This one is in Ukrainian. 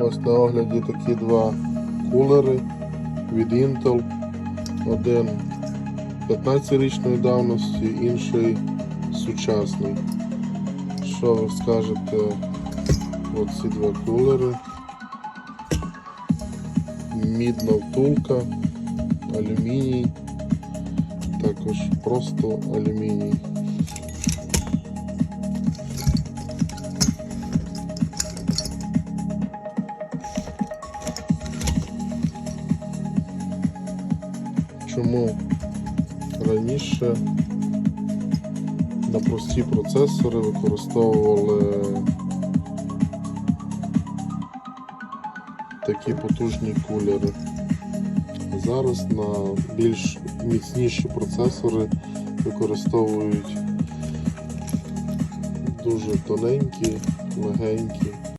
Ось на огляді такі два кулери від Intel. Один 15-річної давності, інший сучасний. Що ви скажете про ці два кулери? Мідна втулка, алюміній, також просто алюміній. Чому раніше на прості процесори використовували такі потужні кулери. Зараз на більш міцніші процесори використовують дуже тоненькі, легенькі